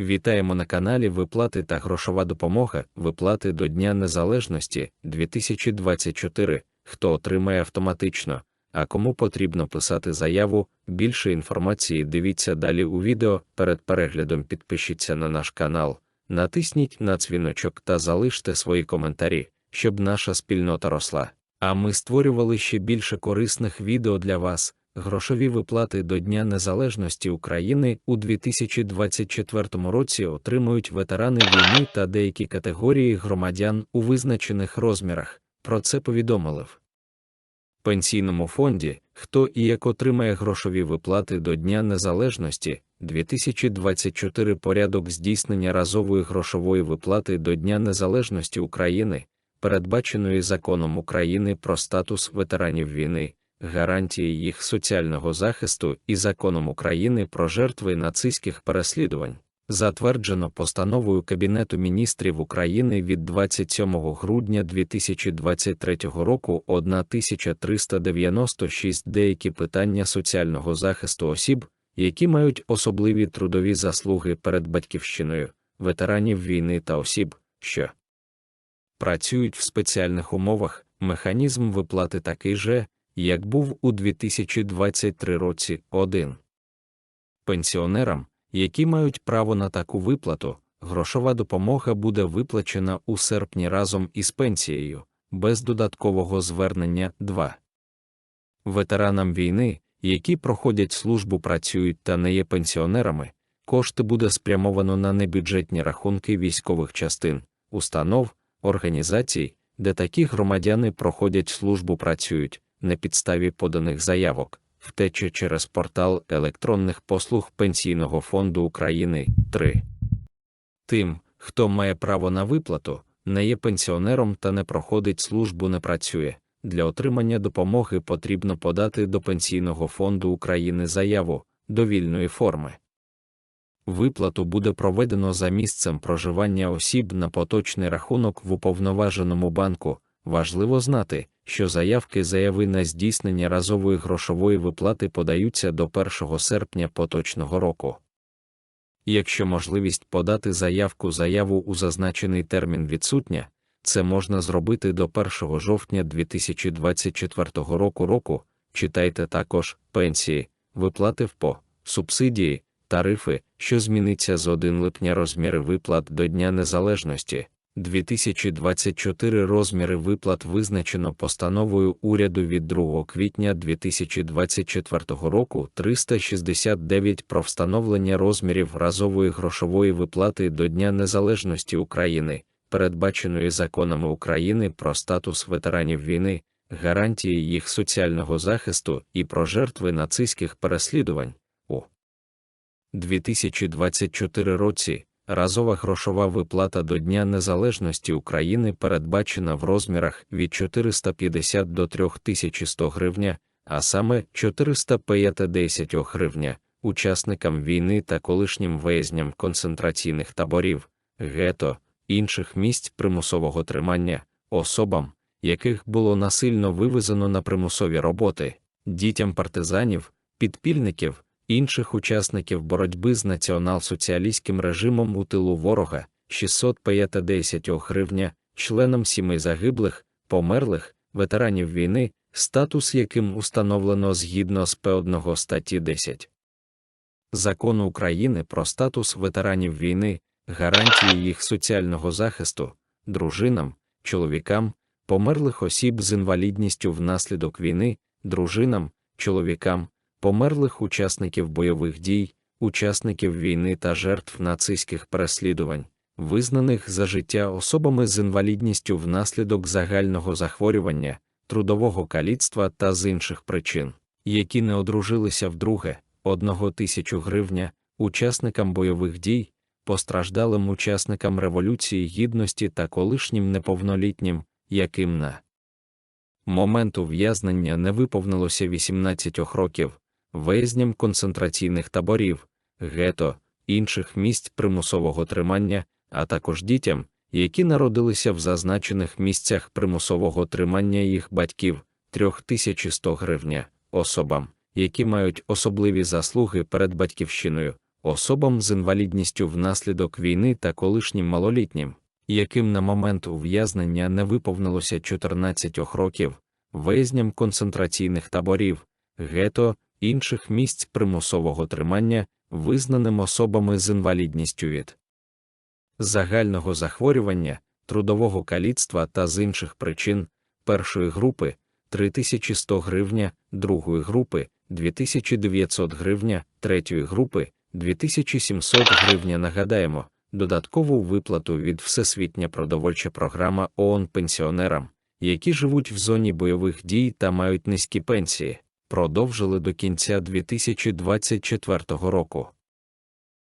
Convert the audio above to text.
Вітаємо на каналі Виплати та грошова допомога. Виплати до Дня Незалежності 2024. Хто отримає автоматично, а кому потрібно писати заяву. Більше інформації дивіться далі у відео. Перед переглядом підпишіться на наш канал, натисніть на дзвіночок та залиште свої коментарі, щоб наша спільнота росла. А ми створювали ще більше корисних відео для вас. Грошові виплати до Дня Незалежності України у 2024 році отримують ветерани війни та деякі категорії громадян у визначених розмірах. Про це повідомили в Пенсійному фонді, хто і як отримає грошові виплати до Дня Незалежності 2024 порядок здійснення разової грошової виплати до Дня Незалежності України, передбаченої законом України про статус ветеранів війни гарантії їх соціального захисту і законом України про жертви нацистських переслідувань, затверджено постановою Кабінету міністрів України від 27 грудня 2023 року 1396 деякі питання соціального захисту осіб, які мають особливі трудові заслуги перед батьківщиною, ветеранів війни та осіб, що працюють в спеціальних умовах, механізм виплати такий же, як був у 2023 році 1. Пенсіонерам, які мають право на таку виплату, грошова допомога буде виплачена у серпні разом із пенсією, без додаткового звернення 2. Ветеранам війни, які проходять службу працюють та не є пенсіонерами, кошти буде спрямовано на небюджетні рахунки військових частин, установ, організацій, де такі громадяни проходять службу працюють на підставі поданих заявок, втечі через портал електронних послуг Пенсійного фонду України 3. Тим, хто має право на виплату, не є пенсіонером та не проходить службу, не працює. Для отримання допомоги потрібно подати до Пенсійного фонду України заяву довільної форми. Виплату буде проведено за місцем проживання осіб на поточний рахунок в уповноваженому банку. Важливо знати, що заявки заяви на здійснення разової грошової виплати подаються до 1 серпня поточного року. Якщо можливість подати заявку заяву у зазначений термін відсутня, це можна зробити до 1 жовтня 2024 року року. Читайте також пенсії, виплати в ПО, субсидії, тарифи, що зміниться з 1 липня розміри виплат до Дня Незалежності. 2024 розміри виплат визначено постановою уряду від 2 квітня 2024 року 369 про встановлення розмірів разової грошової виплати до Дня Незалежності України, передбаченої законами України про статус ветеранів війни, гарантії їх соціального захисту і про жертви нацистських переслідувань у 2024 році. Разова грошова виплата до Дня Незалежності України передбачена в розмірах від 450 до 3100 гривня, а саме 450 гривня, учасникам війни та колишнім виязням концентраційних таборів, гето, інших місць примусового тримання, особам, яких було насильно вивезено на примусові роботи, дітям партизанів, підпільників інших учасників боротьби з націонал-соціалістським режимом у тилу ворога 650 гривня, членам сімей загиблих, померлих, ветеранів війни, статус яким установлено згідно з П1 статті 10 Закону України про статус ветеранів війни, гарантії їх соціального захисту, дружинам, чоловікам, померлих осіб з інвалідністю внаслідок війни, дружинам, чоловікам, померлих учасників бойових дій, учасників війни та жертв нацистських переслідувань, визнаних за життя особами з інвалідністю внаслідок загального захворювання, трудового каліцтва та з інших причин, які не одружилися вдруге, одного тисячу гривня, учасникам бойових дій, постраждалим учасникам Революції Гідності та колишнім неповнолітнім, яким на момент ув'язнення не виповнилося 18 років, везням концентраційних таборів, гето, інших місць примусового тримання, а також дітям, які народилися в зазначених місцях примусового тримання їх батьків 3100 гривня, особам, які мають особливі заслуги перед батьківщиною, особам з інвалідністю внаслідок війни та колишнім малолітнім, яким на момент ув'язнення не виповнилося 14 років, визням концентраційних таборів, гето, інших місць примусового тримання, визнаним особами з інвалідністю від загального захворювання, трудового каліцтва та з інших причин першої групи 3100 гривня, другої групи 2900 гривня, третьої групи 2700 гривня. Нагадаємо, додаткову виплату від Всесвітня продовольча програма ООН пенсіонерам, які живуть в зоні бойових дій та мають низькі пенсії, продовжили до кінця 2024 року.